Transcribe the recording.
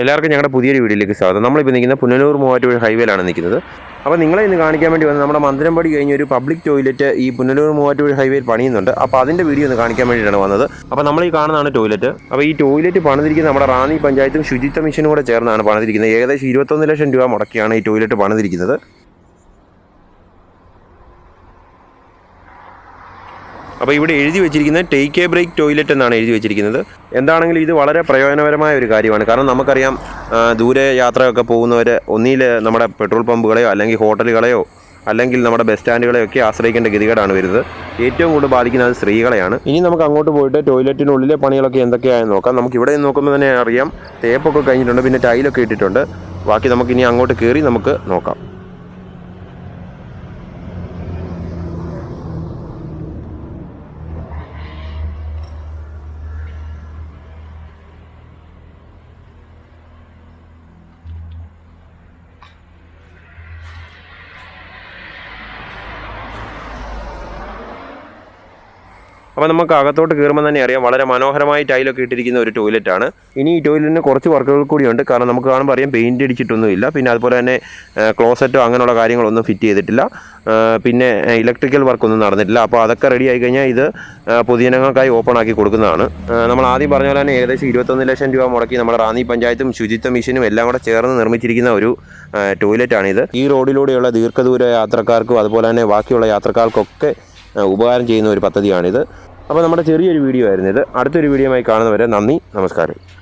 എല്ലാവർക്കും ഞങ്ങളുടെ പുതിയൊരു വീഡിയോയിലേക്ക് സ്വാഗതം. നമ്മളിപ്പോൾ നിൽക്കുന്ന പുനലൂർ മൂവാറ്റുപുഴ ഹൈവേയിലാണ് നിൽക്കുന്നത്. അപ്പോൾ നിങ്ങളെ ഇന്ന് കാണിക്കാൻ വേണ്ടി വന്നത് നമ്മുടെ മന്ദിരമ്പടി കഴിഞ്ഞ ഒരു പബ്ലിക് ടോയ്ലറ്റ് ഈ പുനലൂർ മൂവാറ്റുപുഴ ഹൈവേയിൽ പണിയുന്നുണ്ട്. അപ്പോൾ അതിന്റെ വീഡിയോ ഒന്ന് കാണിക്കാൻ വേണ്ടിയിട്ടാണ് വന്നത്. അപ്പോൾ നമ്മൾ ഈ കാണുന്നതാണ് ടോയ്ലറ്റ്. അപ്പോൾ ഈ ടോയ്ലറ്റ് പണിതിരിക്കുന്നത് നമ്മുടെ റാന്നി പഞ്ചായത്തും ശുചിത്വ മിഷനും കൂടെ ചേർന്നാണ് പണിതിരിക്കുന്നത്. ഏകദേശം ഇരുപത്തൊന്ന് ലക്ഷം രൂപ മുടക്കിയാണ് ഈ ടോയ്ലറ്റ് പണിതിരിക്കുന്നത്. അപ്പോൾ ഇവിടെ എഴുതി വെച്ചിരിക്കുന്നത് ടേക്ക് എ ബ്രേക്ക് ടോയ്ലറ്റ് എന്നാണ് എഴുതി വെച്ചിരിക്കുന്നത്. എന്താണെങ്കിലും ഇത് വളരെ പ്രയോജനപരമായ ഒരു കാര്യമാണ്. കാരണം നമുക്കറിയാം ദൂരെ യാത്രയൊക്കെ പോകുന്നവർ ഒന്നിൽ നമ്മുടെ പെട്രോൾ പമ്പുകളെയോ അല്ലെങ്കിൽ ഹോട്ടലുകളെയോ അല്ലെങ്കിൽ നമ്മുടെ ബസ് സ്റ്റാൻഡുകളെയോ ഒക്കെ ആശ്രയിക്കേണ്ട ഗതികേടാണ് വരുന്നത്. ഏറ്റവും കൂടുതൽ ബാധിക്കുന്നത് സ്ത്രീകളെയാണ്. ഇനി നമുക്ക് അങ്ങോട്ട് പോയിട്ട് ടോയ്ലറ്റിനുള്ളിലെ പണികളൊക്കെ എന്തൊക്കെയാണെന്ന് നോക്കാം. നമുക്ക് ഇവിടെ നിന്ന് നോക്കുമ്പോൾ തന്നെ അറിയാം തേപ്പൊക്കെ കഴിഞ്ഞിട്ടുണ്ട് പിന്നെ ടൈലൊക്കെ ഇട്ടിട്ടുണ്ട്. ബാക്കി നമുക്ക് ഇനി അങ്ങോട്ട് കയറി നമുക്ക് നോക്കാം. അപ്പോൾ നമുക്ക് അകത്തോട്ട് കയറുമ്പോൾ തന്നെ അറിയാം വളരെ മനോഹരമായി ടൈലൊക്കെ ഇട്ടിരിക്കുന്ന ഒരു ടോയ്ലറ്റ് ആണ്. ഇനി ഈ ടോയ്ലറ്റിന് കുറച്ച് വർക്കുകൾ കൂടിയുണ്ട് കാരണം നമുക്ക് കാണുമ്പോൾ അറിയാം പെയിന്റ് അടിച്ചിട്ടൊന്നുമില്ല. പിന്നെ അതുപോലെ തന്നെ ക്ലോസറ്റോ അങ്ങനെയുള്ള കാര്യങ്ങളൊന്നും ഫിറ്റ് ചെയ്തിട്ടില്ല. പിന്നെ ഇലക്ട്രിക്കൽ വർക്കൊന്നും നടന്നിട്ടില്ല. അപ്പോൾ അതൊക്കെ റെഡി ആയി കഴിഞ്ഞാൽ ഇത് പൊതുജനങ്ങൾക്കായി ഓപ്പൺ ആക്കി കൊടുക്കുന്നതാണ്. നമ്മൾ ആദ്യം പറഞ്ഞ പോലെ തന്നെ ഏകദേശം ഇരുപത്തൊന്ന് ലക്ഷം രൂപ മുടക്കി നമ്മുടെ റാന്നി പഞ്ചായത്തും ശുചിത്വ മിഷനും എല്ലാം കൂടെ ചേർന്ന് നിർമ്മിച്ചിരിക്കുന്ന ഒരു ടോയ്ലറ്റാണിത് ഈ റോഡിലൂടെയുള്ള ദീർഘദൂര യാത്രക്കാർക്കും അതുപോലെ തന്നെ ബാക്കിയുള്ള യാത്രക്കാർക്കൊക്കെ ഉപകാരം ചെയ്യുന്ന ഒരു പദ്ധതിയാണിത്. അപ്പോൾ നമ്മുടെ ചെറിയൊരു വീഡിയോ ആയിരുന്നു ഇത്. അടുത്തൊരു വീഡിയോയുമായി കാണുന്നവരെ നന്ദി നമസ്കാരം.